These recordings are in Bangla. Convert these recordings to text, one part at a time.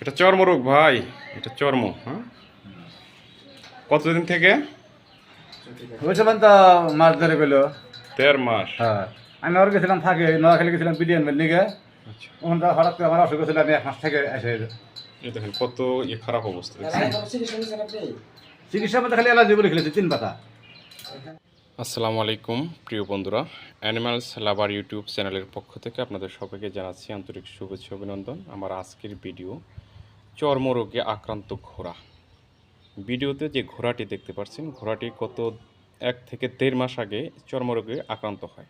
এটা চর্মরোগ ভাই। এটা চর্ম হ্যাঁ? কতদিন থেকে? বুঝছিলাম তো মাছ ধরে পেল। দেড় মাস। হ্যাঁ। আমি ওর গেছিলাম থাকে নোয়াখালী গেছিলাম বিডিএন মেল লিগে আচ্ছা। ওখানটা হঠাৎ করে আমার অসুখ হয়েছিল আমি এক মাস থেকে এসে দেখেন কত ইয়ে খারাপ অবস্থা? চিকিৎসা মধ্যে খালি অ্যালার্জি বলে খেলেছি তিন পাতা। আসসালামু আলাইকুম প্রিয় বন্ধুরা। অ্যানিমালস লাভার ইউটিউব চ্যানেলের পক্ষ থেকে আপনাদের সবাইকে জানাচ্ছি আন্তরিক শুভেচ্ছা অভিনন্দন। আমার আজকের ভিডিও চর্মরোগে আক্রান্ত ঘোড়া। ভিডিওতে যে ঘোড়াটি দেখতে পাচ্ছেন ঘোড়াটি গত এক থেকে দেড় মাস আগে চর্মরোগে আক্রান্ত হয়।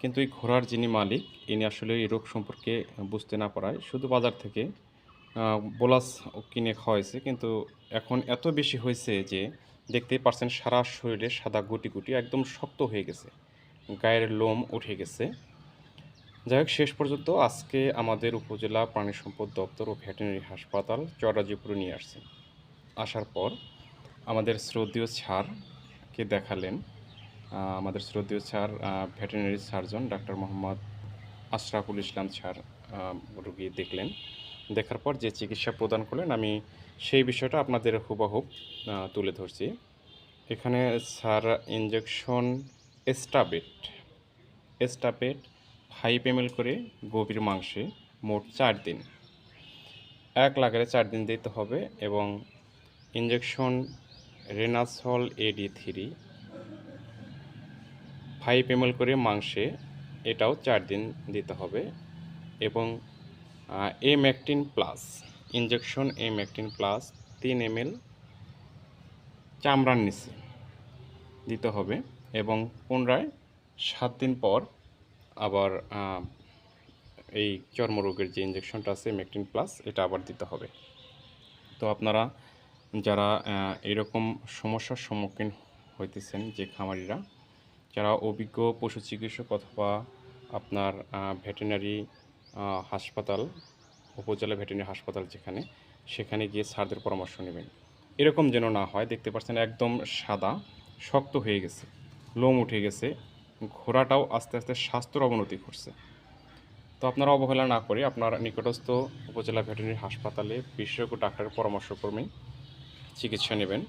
কিন্তু এই ঘোড়ার যিনি মালিক, ইনি আসলে এই রোগ সম্পর্কে বুঝতে না পারায় শুধু বাজার থেকে বোলাস কিনে খাওয়াইছে। কিন্তু এখন এত বেশি হয়েছে যে দেখতেই পারছেন সারা শরীরে সাদা গুটি গুটি, একদম শক্ত হয়ে গেছে। গায়ের লোম উঠে গেছে। যাই হোক, শেষ পর্যন্ত আজকে আমাদের উপজেলা প্রাণী সম্পদ দপ্তর ও ভেটেরিনারি হাসপাতাল চরাজিপুরে নিয়ে আসছেন আসার পর আমাদের শ্রদ্ধেয় স্যারকে দেখালেন আমাদের শ্রদ্ধেয় sir veterinary surgeon doctor Mohammad Ashraful Islam sir রুগী দেখলেন। দেখার পর যে চিকিৎসা প্রদান করলেন, আমি সেই বিষয়টা আপনাদের হুবাহুব তুলে ধরছি। এখানে স্যার ইঞ্জেকশন এস্টাবেট এস্টাবেট ফাইভ এম করে গভীর মাংসে মোট চার দিন। এক লাগারে চার দিন দিতে হবে এবং ইঞ্জেকশন রেনাসল এডি থ্রি ফাইভ এম করে মাংসে এটাও চার দিন দিতে হবে এবং এ ম্যাকটিন প্লাস ইঞ্জেকশন এ ম্যাকটিন প্লাস তিন এম এল চামড়ার নিচে দিতে হবে এবং পুনরায় সাত দিন পর আবার এই চর্মরোগের যে ইঞ্জেকশনটা আছে মেকটিন প্লাস এটা আবার দিতে হবে। তো আপনারা যারা এরকম সমস্যার সম্মুখীন হইতেছেন যে খামারিরা, যারা অভিজ্ঞ পশু চিকিৎসক অথবা আপনার ভেটেরিনারি হাসপাতাল, উপজেলা ভেটেরিনারি হাসপাতাল যেখানে, সেখানে গিয়ে স্যারদের পরামর্শ নেবেন। এরকম যেন না হয়, দেখতে পাচ্ছেন একদম সাদা, শক্ত হয়ে গেছে, লোম উঠে গেছে ঘোড়াটাও আস্তে আস্তে স্বাস্থ্যর অবনতি করছে তো আপনারা অবহেলা না করে আপনার নিকটস্থ উপজেলা ভেটেরিনারি হাসপাতালে বিশেষজ্ঞ ডাক্তারের পরামর্শ ক্রমে চিকিৎসা নেবেন।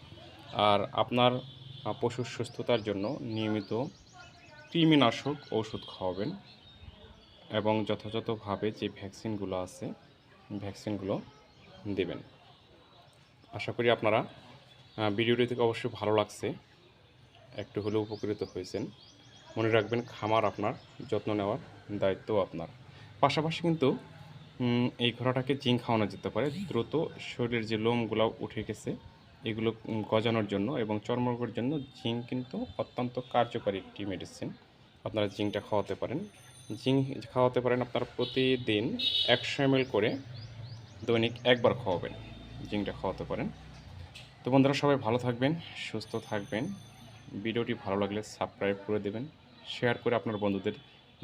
আর আপনার পশুর সুস্থতার জন্য নিয়মিত কৃমিনাশক ওষুধ খাওয়াবেন এবং যথাযথভাবে যে ভ্যাকসিনগুলো আছে, ভ্যাকসিনগুলো দেবেন। আশা করি আপনারা ভিডিওটি থেকে অবশ্যই ভালো লাগছে। একটু হলেও উপকৃত হয়েছেন। মনে রাখবেন খামার আপনার, যত্ন নেওয়ার দায়িত্ব আপনার। পাশাপাশি কিন্তু এই ঘোড়াটাকে জিঙ্ক খাওয়ানো যেতে পারে। দ্রুত শরীরের যে লোমগুলো উঠে গেছে, এগুলো গজানোর জন্য এবং চর্মরোগের জন্য জিঙ্ক কিন্তু অত্যন্ত কার্যকরী একটি মেডিসিন আপনারা জিঙ্কটা খাওয়াতে পারেন। জিঙ্ক খাওয়াতে পারেন আপনারা প্রতিদিন একশো এম করে দৈনিক একবার খাওয়াবেন। জিঙ্কটা খাওয়াতে পারেন। তো বন্ধুরা সবাই ভালো থাকবেন, সুস্থ থাকবেন। ভিডিওটি ভালো লাগলে সাবস্ক্রাইব করে দেবেন। শেয়ার করে আপনার বন্ধুদের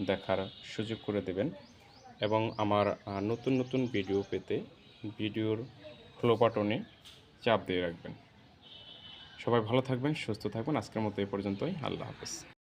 দেখার সুযোগ করে দেবেন এবং আমার নতুন নতুন ভিডিও পেতে ভিডিওর ফ্লো বাটনে চাপ দিয়ে রাখবেন। সবাই ভালো থাকবেন, সুস্থ থাকবেন। আজকের মতো এই পর্যন্তই। আল্লাহ হাফেজ।